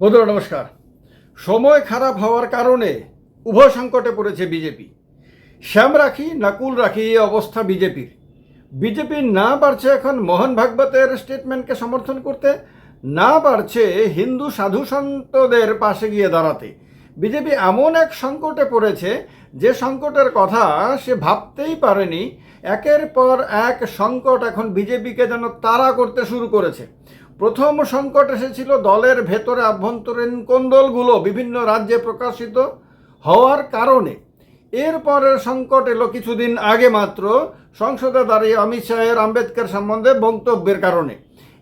বন্ধুরা, নমস্কার। সময় খারাপ হওয়ার কারণে উভয় সংকটে পড়েছে বিজেপি। শ্যাম রাখি, নাকুল রাখি, এই অবস্থা বিজেপির। বিজেপি না পারছে এখন মোহন ভাগবতের স্টেটমেন্টকে সমর্থন করতে, না পারছে হিন্দু সাধু সন্তদের পাশে গিয়ে দাঁড়াতে। বিজেপি এমন এক সংকটে পড়েছে, যে সংকটের কথা সে ভাবতেই পারেনি। একের পর এক সংকট এখন বিজেপিকে যেন তাড়া করতে শুরু করেছে। প্রথম সংকট এসেছিল দলের ভেতরে আভ্যন্তরীণ কোন্দলগুলো বিভিন্ন রাজ্যে প্রকাশিত হওয়ার কারণে। এরপরের সংকট এলো কিছুদিন আগে মাত্র সংসদে দাঁড়িয়ে অমিত শাহের আম্বেদকর সম্বন্ধে বক্তব্যের কারণে।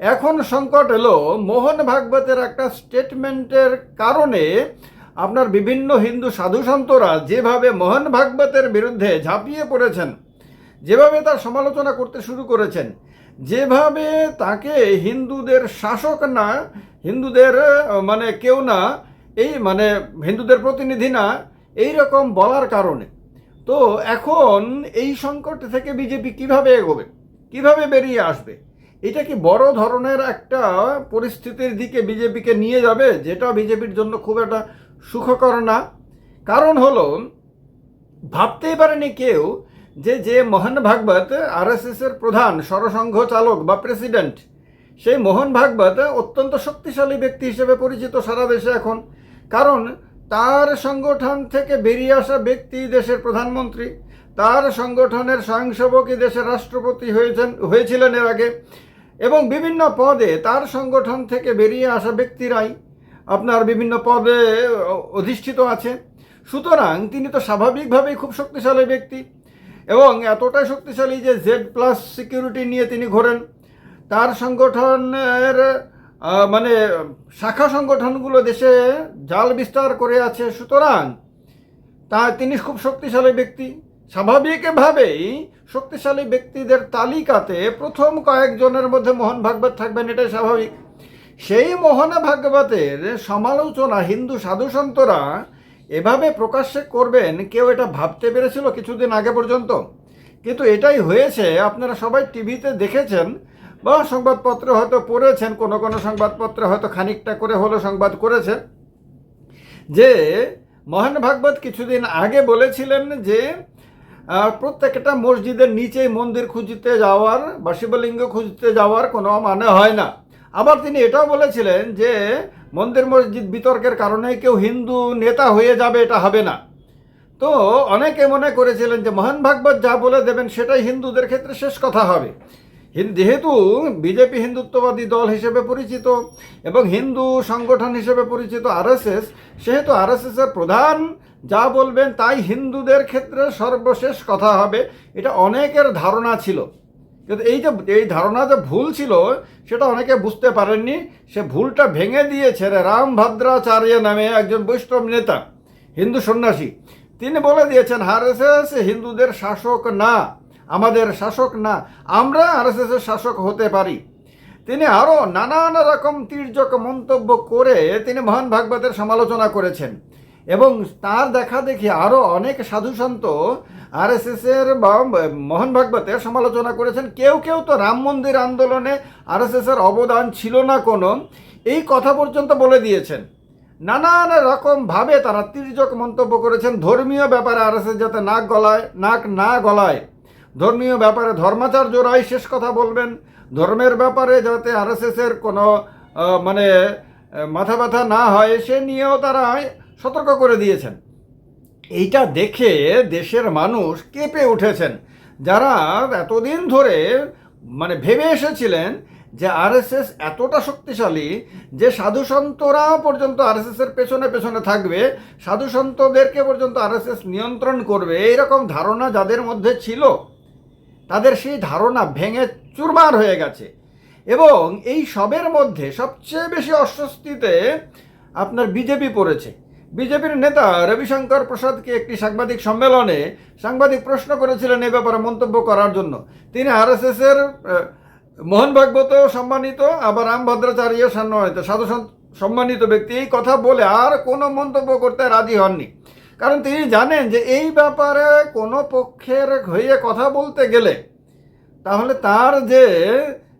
এখন সংকট এলো মোহন ভাগবতের একটা স্টেটমেন্টের কারণে আপনার বিভিন্ন হিন্দু সাধুসন্তরা যেভাবে মোহন ভাগবতের বিরুদ্ধে ঝাঁপিয়ে পড়েছেন, যেভাবে তার সমালোচনা করতে শুরু করেছেন যেভাবে তাকে হিন্দুদের শাসক না, হিন্দুদের মানে কেউ না, এই মানে হিন্দুদের প্রতিনিধি না, এই রকম বলার কারণে। তো এখন এই সংকট থেকে বিজেপি কীভাবে এগোবে? কীভাবে বেরিয়ে আসবে? এটা কি বড় ধরনের একটা পরিস্থিতির দিকে বিজেপিকে নিয়ে যাবে, যেটা বিজেপির জন্য খুব একটা সুখকর না? কারণ হলো, ভাবতেই পারেনি কেউ যে যে মোহন ভাগবত আরএসএসের প্রধান সরসংঘ চালক বা প্রেসিডেন্ট, সেই মোহন ভাগবত অত্যন্ত শক্তিশালী ব্যক্তি হিসেবে পরিচিত সারা দেশে এখন। কারণ তার সংগঠন থেকে বেরিয়ে আসা ব্যক্তি দেশের প্রধানমন্ত্রী, তার সংগঠনের স্বয়ংসেবকই দেশের রাষ্ট্রপতি হয়েছেন, হয়েছিলেন এর আগে। এবং বিভিন্ন পদে তার সংগঠন থেকে বেরিয়ে আসা ব্যক্তিরাই আপনার বিভিন্ন পদে অধিষ্ঠিত আছে। সুতরাং তিনি তো স্বাভাবিকভাবেই খুব শক্তিশালী ব্যক্তি। এবং এতটাই শক্তিশালী যে জেড প্লাস সিকিউরিটি নিয়ে তিনি ঘোরেন। তার সংগঠনের মানে শাখা সংগঠনগুলো দেশে জাল বিস্তার করে আছে। সুতরাং তা তিনি খুব শক্তিশালী ব্যক্তি। স্বাভাবিকভাবেই শক্তিশালী ব্যক্তিদের তালিকাতে প্রথম কয়েকজনের মধ্যে মোহন ভাগবত থাকবেন, এটাই স্বাভাবিক। সেই মোহন ভাগবতের সমালোচনা হিন্দু সাধুসন্তরা এভাবে প্রকাশ্যে করবেন, কেউ এটা ভাবতে পেরেছিল কিছুদিন আগে পর্যন্ত। কিন্তু এটাই হয়েছে, আপনারা সবাই টিভিতে দেখেছেন, বা সংবাদপত্রে হয়তো পড়েছেন, কোনো কোনো সংবাদপত্রে হয়তো খানিকটা করে হলো সংবাদ করেছেন যে মোহন ভাগবত কিছুদিন আগে বলেছিলেন যে প্রত্যেকটা মসজিদের নিচেই মন্দির খুঁজতে যাওয়ার বা শিবলিঙ্গ খুঁজতে যাওয়ার কোনো মানে হয় না। আবার তিনি এটাও বলেছিলেন যে মন্দির মসজিদ বিতর্কের কারণে কেউ হিন্দু নেতা হয়ে যাবে, এটা হবে না। তো অনেকে মনে করেছিলেন যে মহান ভাগবত যা বলে দেবেন সেটাই হিন্দুদের ক্ষেত্রে শেষ কথা হবে। যেহেতু বিজেপি হিন্দুত্ববাদী দল হিসেবে পরিচিত এবং হিন্দু সংগঠন হিসেবে পরিচিত আরএসএস, সেহেতু আরএসএস এর প্রধান যা বলবেন তাই হিন্দুদের ক্ষেত্রে সর্বশেষ কথা হবে। এটা অনেকের ধারণা ছিল। কিন্তু এই যে, এই ধারণা যে ভুল ছিল, সেটা অনেকে বুঝতে পারেননি। সে ভুলটা ভেঙে দিয়েছে রে রাম ভদ্রাচার্য নামে একজন বৈষ্ণব নেতা, হিন্দু সন্ন্যাসী। তিনি বলে দিয়েছেন, আরএসএস হিন্দুদের শাসক না, আমাদের শাসক না, আমরা আরএসএস এর শাসক হতে পারি। তিনি আরও নানান রকম তীর্যক মন্তব্য করে তিনি মহান ভাগবতের সমালোচনা করেছেন। এবং তার দেখা দেখি আরও অনেক সাধুসন্ত আরএসএস এর বা মোহন ভাগবতের সমালোচনা করেছেন। কেউ কেউ তো রাম মন্দির আন্দোলনে আরএসএস এর অবদান ছিল না কোনো। এই কথা পর্যন্ত বলে দিয়েছেন। নানান রকম ভাবে তারা তির্যক মন্তব্য করেছেন। ধর্মীয় ব্যাপারে আরএসএস যাতে নাক গলায় নাক না গলায়। ধর্মীয় ব্যাপারে ধর্মাচার্যরাই শেষ কথা বলবেন। ধর্মের ব্যাপারে যাতে আরএসএস এর কোনো মানে মাথা ব্যথা না হয়, সে নিয়েও তারা সতর্ক করে দিয়েছেন। এইটা দেখে দেশের মানুষ কেঁপে উঠেছেন। যারা এতদিন ধরে মানে ভেবে এসেছিলেন যে আরএসএস এতটা শক্তিশালী যে সাধুসন্তরা পর্যন্ত আরএসএস এর পেছনে পেছনে থাকবে সাধুসন্তদেরকে পর্যন্ত আরএসএস নিয়ন্ত্রণ করবে, এইরকম ধারণা যাদের মধ্যে ছিল, তাদের সেই ধারণা ভেঙে চুরমার হয়ে গেছে। এবং এই সবের মধ্যে সবচেয়ে বেশি অস্বস্তিতে আপনার বিজেপি পড়েছে। বিজেপির নেতা রবিশঙ্কর প্রসাদকে একটি সাংবাদিক সম্মেলনে সাংবাদিক প্রশ্ন করেছিলেন এ ব্যাপারে মন্তব্য করার জন্য। তিনি আরএসএস এর আহ, মোহন ভাগবত সম্মানিত আবার রাম ভদ্রাচার্য সম্মানিত সাধু সম্মানিত ব্যক্তি। এই কথা বলে আর কোনো মন্তব্য করতে রাজি হননি। কারণ তিনি জানেন যে এই ব্যাপারে কোনো পক্ষের হয়ে কথা বলতে গেলে তাহলে তার যে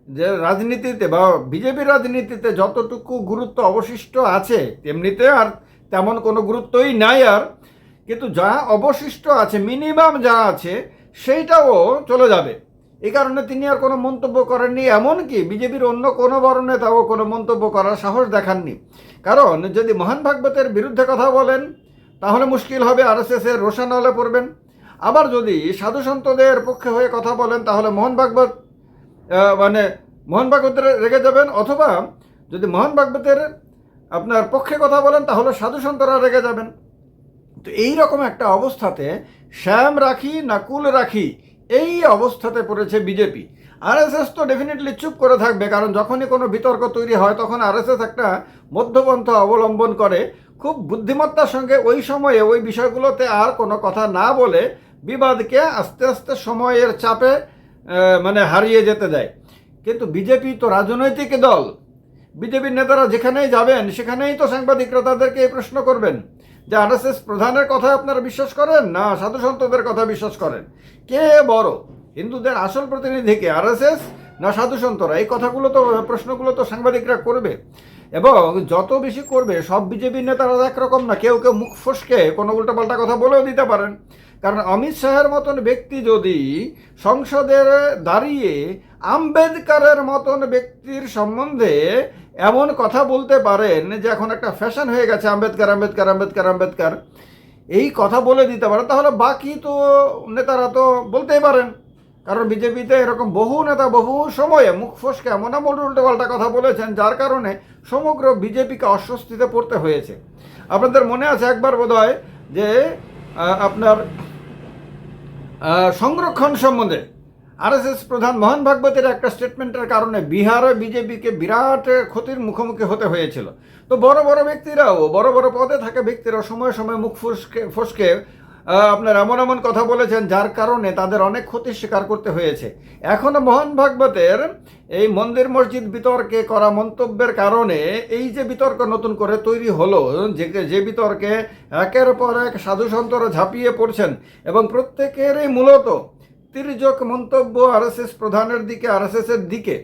যে রাজনীতিতে বা বিজেপির রাজনীতিতে যতটুকু গুরুত্ব অবশিষ্ট আছে তেমনিতে আর তেমন কোনো গুরুত্বই নাই আর। কিন্তু যা অবশিষ্ট আছে মিনিমাম যা আছে, সেইটাও চলে যাবে। এই কারণে তিনি আর কোনো মন্তব্য করেননি, এমনকি বিজেপির অন্য কোনো বড় নেতাও কোনো মন্তব্য করার সাহস দেখাননি। কারণ যদি মোহন ভাগবতের বিরুদ্ধে কথা বলেন, তাহলে মুশকিল হবে আর এস এর রোশানলে পড়বেন। আবার যদি সাধু সন্তদের পক্ষে হয়ে কথা বলেন, তাহলে মোহন ভাগবত মানে মোহন ভাগবতের রেগে যাবেন, অথবা যদি মোহন ভাগবতের আপনার পক্ষে কথা বলেন, তাহলে সাধু সন্তরা রেগে যাবেন। তো এই রকম একটা অবস্থাতে শ্যাম রাখি নাকুল রাখি, এই অবস্থাতে পড়েছে বিজেপি। আরএসএস তো ডেফিনেটলি চুপ করে থাকবে, কারণ যখনই কোনো বিতর্ক তৈরি হয়, তখন আরএসএস একটা মধ্যপন্থা অবলম্বন করে। খুব বুদ্ধিমত্তার সঙ্গে ওই সময়ে ওই বিষয়গুলোতে আর কোনো কথা না বলে বিবাদকে আস্তে আস্তে সময়ের চাপে মানে হারিয়ে যেতে দেয়। কিন্তু বিজেপি তো রাজনৈতিক দল বিজেপির নেতারা যেখানেই যাবেন, সেখানেই তো সাংবাদিকরা তাদেরকে এই প্রশ্ন করবেন যে আরএসএস প্রধানের কথা আপনারা বিশ্বাস করেন না সাধু সন্তদের কথা বিশ্বাস করেন? কে বড়? হিন্দুদের আসল প্রতিনিধিকে আরএসএস না সাধু সন্তরা? এই কথাগুলো তো, প্রশ্নগুলো তো সাংবাদিকরা করবে। এবং যত বেশি করবে, সব বিজেপির নেতারা একরকম না, কেউ কেউ মুখ ফসকে কোনো উল্টোপাল্টা কথা বলেও দিতে পারেন। কারণ অমিত শাহের মতন ব্যক্তি যদি সংসদের দাঁড়িয়ে আম্বেদকারের মতন ব্যক্তির সম্বন্ধে এমন কথা বলতে পারেন যে এখন একটা ফ্যাশন হয়ে গেছে, আম্বেদকার আম্বেদকার আম্বেদকার আম্বেদকার, এই কথা বলে দিতে পারেন তাহলে বাকি তো নেতারা তো বলতেই পারেন। কারণ বিজেপিতে এরকম বহু নেতা বহু সময়ে মুখ ফসকে এমন এমন উল্টোপাল্টা কথা বলেছেন, যার কারণে সমগ্র বিজেপিকে অস্বস্তিতে পড়তে হয়েছে। আপনাদের মনে আছে একবার বোধ যে আপনার সংরক্ষণ সম্বন্ধে আরএসএস প্রধান মোহন ভাগবতের একটা স্টেটমেন্টের কারণে বিহারে বিজেপিকে বিরাট ক্ষতির মুখোমুখি হতে হয়েছিল। তো বড় বড় ব্যক্তিরাও, বড় বড় পদে থাকা ব্যক্তিরা সময় সময় মুখ ফুসকে, ফসকে আপনার এমন এমন কথা বলেছেন যার কারণে তাদের অনেক ক্ষতির স্বীকার করতে হয়েছে। এখন মোহন ভাগবতের এই মন্দির মসজিদ বিতর্কে করা মন্তব্যের কারণে এই যে বিতর্ক নতুন করে তৈরি হলো, যে যে বিতর্কে একের পর এক সাধু সন্তরা ঝাঁপিয়ে পড়ছেন এবং প্রত্যেকেরই মূলত তির্যক মন্তব্য আরএসএস প্রধানের দিকে আরএসএস এর দিকে।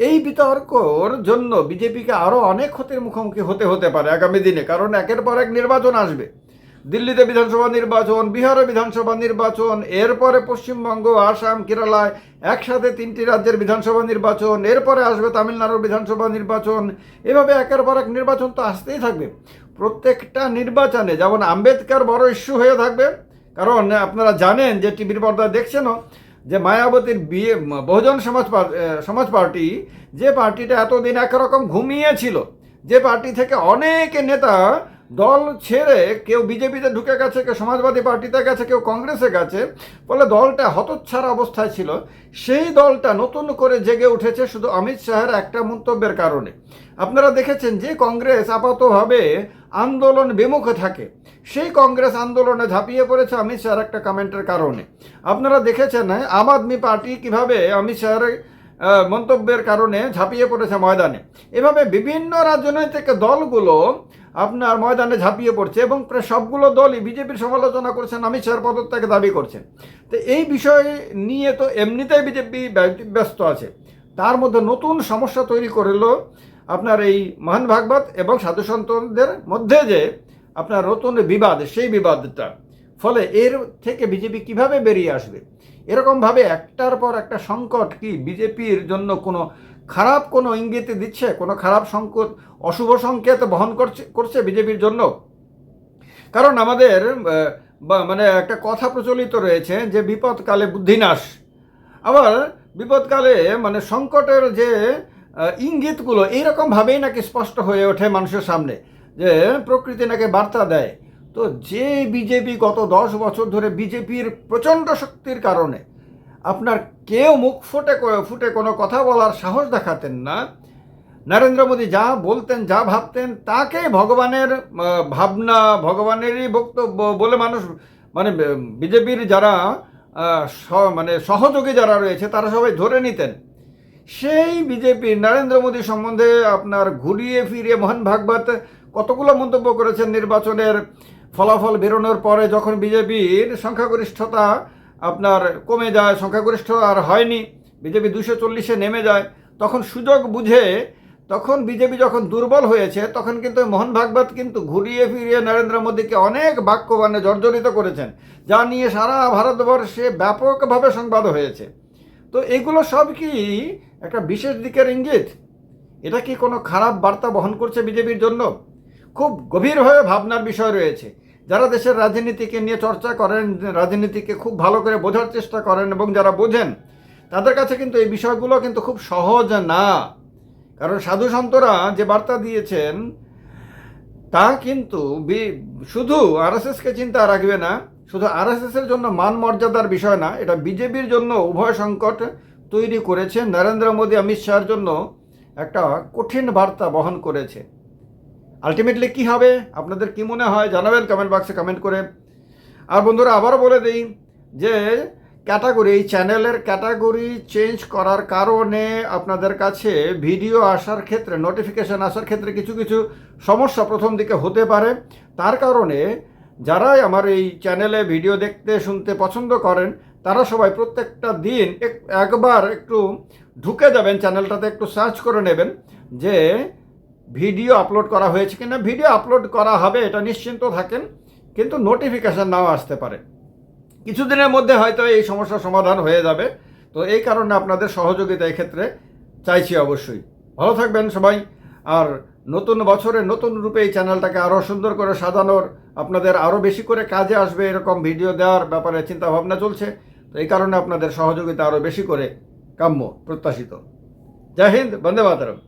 এই বিতর্কর জন্য বিজেপিকে আরও অনেক ক্ষতির মুখোমুখি হতে হতে পারে আগামী দিনে, কারণ একের পর এক নির্বাচন আসবে। দিল্লিতে বিধানসভা নির্বাচন, বিহারে বিধানসভা নির্বাচন, এরপরে পশ্চিমবঙ্গ, আসাম, কেরালায় একসাথে তিনটি রাজ্যের বিধানসভা নির্বাচন, এরপরে আসবে তামিলনাড়ুর বিধানসভা নির্বাচন। এভাবে একের পর এক নির্বাচন তো আসতেই থাকবে। প্রত্যেকটা নির্বাচনে যেমন আম্বেদকর বড় ইস্যু হয়ে থাকবে, কারণ আপনারা জানেন যে টিভির পর্দায় দেখছেনও যে মায়াবতীর বিয়ে, বহুজন সমাজ সমাজ পার্টি যে পার্টিটা এতদিন একরকম ঘুমিয়েছিল, যে পার্টি থেকে অনেক নেতা দল ছেড়ে কেউ বিজেপিতে ঢুকে গেছে, কেউ সমাজবাদী পার্টিতে গেছে, কেউ কংগ্রেসে গেছে, ফলে দলটা হতচ্ছাড়া অবস্থায় ছিল। সেই দলটা নতুন করে জেগে উঠেছে শুধু অমিত শাহের একটা মন্তব্যের কারণে। আপনারা দেখেছেন যে কংগ্রেস আপাতভাবে আন্দোলন বিমুখে থাকে। সেই কংগ্রেস আন্দোলনে ঝাঁপিয়ে পড়েছে অমিত শাহের একটা কমেন্টের কারণে। আপনারা দেখেছেন আম আদমি পার্টি কীভাবে অমিত শাহের মন্তব্যের কারণে ঝাঁপিয়ে পড়েছে ময়দানে। এভাবে বিভিন্ন রাজনৈতিক দলগুলো আপনার ময়দানে ঝাঁপিয়ে পড়ছে এবং প্রায় সবগুলো দলই বিজেপির সমালোচনা করছেন অমিত শাহের পদত্যাগে দাবি করছেন। তো এই বিষয় নিয়ে তো এমনিতেই বিজেপি ব্য- ব্যস্ত আছে। তার মধ্যে নতুন সমস্যা তৈরি করল আপনার এই মহান ভাগবত এবং সাধু সন্তদের মধ্যে যে আপনার নতুন বিবাদ, সেই বিবাদটা। ফলে এর থেকে বিজেপি কীভাবে বেরিয়ে আসবে? এরকমভাবে একটার পর একটা সংকট কি বিজেপির জন্য কোনো খারাপ কোনো ইঙ্গিত দিচ্ছে? কোনো খারাপ সংকট, অশুভ সংকেত বহন করছে করছে বিজেপির জন্য? কারণ আমাদের মানে একটা কথা প্রচলিত রয়েছে যে বিপদকালে বুদ্ধিনাশ। আবার বিপদকালে মানে সংকটের যে ইঙ্গিতগুলো, এইরকমভাবেই নাকি স্পষ্ট হয়ে ওঠে মানুষের সামনে যে প্রকৃতি নাকি বার্তা দেয়। তো যে বিজেপি গত দশ বছর ধরে বিজেপির প্রচণ্ড শক্তির কারণে আপনার কেউ মুখ ফুটে ফুটে কোনো কথা বলার সাহস দেখাতেন না, নরেন্দ্র মোদী যা বলতেন, যা ভাবতেন তাকে ভগবানের ভাবনা, ভগবানেরই বক্তব্য বলে মানুষ মানে বিজেপির যারা মানে সহযোগী যারা রয়েছে, তারা সবাই ধরে নিতেন। সেই বিজেপির নরেন্দ্র মোদী সম্বন্ধে আপনার ঘুরিয়ে ফিরিয়ে মোহন ভাগবত কতগুলো মন্তব্য করেছেন নির্বাচনের ফলাফল বেরোনোর পরে যখন বিজেপির সংখ্যাগরিষ্ঠতা আপনার কমে যায়, সংখ্যাগরিষ্ঠ আর হয়নি, বিজেপি দুশো চল্লিশে নেমে যায়, তখন সুযোগ বুঝে তখন বিজেপি যখন দুর্বল হয়েছে, তখন কিন্তু মোহন ভাগবত কিন্তু ঘুরিয়ে ফিরিয়ে নরেন্দ্র মোদীকে অনেক বাক্যবাণে জর্জরিত করেছেন, যা নিয়ে সারা ভারতবর্ষে ব্যাপকভাবে সংবাদ হয়েছে। তো এগুলো সব কি একটা বিশেষ দিকের ইঙ্গিত? এটা কি কোনো খারাপ বার্তা বহন করছে বিজেপির জন্য? খুব গভীরভাবে ভাবনার বিষয় রয়েছে। যারা দেশের রাজনীতিকে নিয়ে চর্চা করেন, রাজনীতিকে খুব ভালো করে বোঝার চেষ্টা করেন এবং যারা বোঝেন, তাদের কাছে কিন্তু এই বিষয়গুলো কিন্তু খুব সহজ না। কারণ সাধু সন্তরা যে বার্তা দিয়েছেন, তা কিন্তু শুধু আরএসএসকে চিন্তা রাখবে না, শুধু আরএসএস এর জন্য মান মর্যাদার বিষয় না, এটা বিজেপির জন্য উভয় সংকট তৈরি করেছে। নরেন্দ্র মোদী, অমিত শাহর জন্য একটা কঠিন বার্তা বহন করেছে। আলটিমেটলি কি হবে? আপনাদের কি মনে হয়? জানাবেন কমেন্ট বক্সে কমেন্ট করে। আর বন্ধুরা, আবারও বলে দিই যে ক্যাটাগরি চ্যানেলের ক্যাটাগরি চেঞ্জ করার কারণে আপনাদের কাছে ভিডিও আসার ক্ষেত্রে নোটিফিকেশন আসার ক্ষেত্রে কিছু কিছু সমস্যা প্রথম দিকে হতে পারে। তার কারণে যারাই আমার এই চ্যানেলে ভিডিও দেখতে, শুনতে পছন্দ করেন, তারা সবাই প্রত্যেকটা দিন এক- একবার একটু ঢুকে যাবেন চ্যানেলটাতে একটু সার্চ করে নেবেন যে ভিডিও আপলোড করা হয়েছে কিনা? ভিডিও আপলোড করা হবে, এটা নিশ্চিন্ত থাকেন, কিন্তু নোটিফিকেশান নাও আসতে পারে। কিছুদিনের মধ্যে হয়তো এই সমস্যার সমাধান হয়ে যাবে। তো এই কারণে আপনাদের সহযোগিতা এক্ষেত্রে চাইছি অবশ্যই। ভালো থাকবেন সবাই, আর নতুন বছরে নতুন রূপে এই চ্যানেলটাকে আরও সুন্দর করে সাজানোর, আপনাদের আরও বেশি করে কাজে আসবে এরকম ভিডিও দেওয়ার ব্যাপারে চিন্তা ভাবনা চলছে। তো এই কারণে আপনাদের সহযোগিতা আরও বেশি করে কাম্য, প্রত্যাশিত। জয় হিন্দ, বন্দে মাতরম।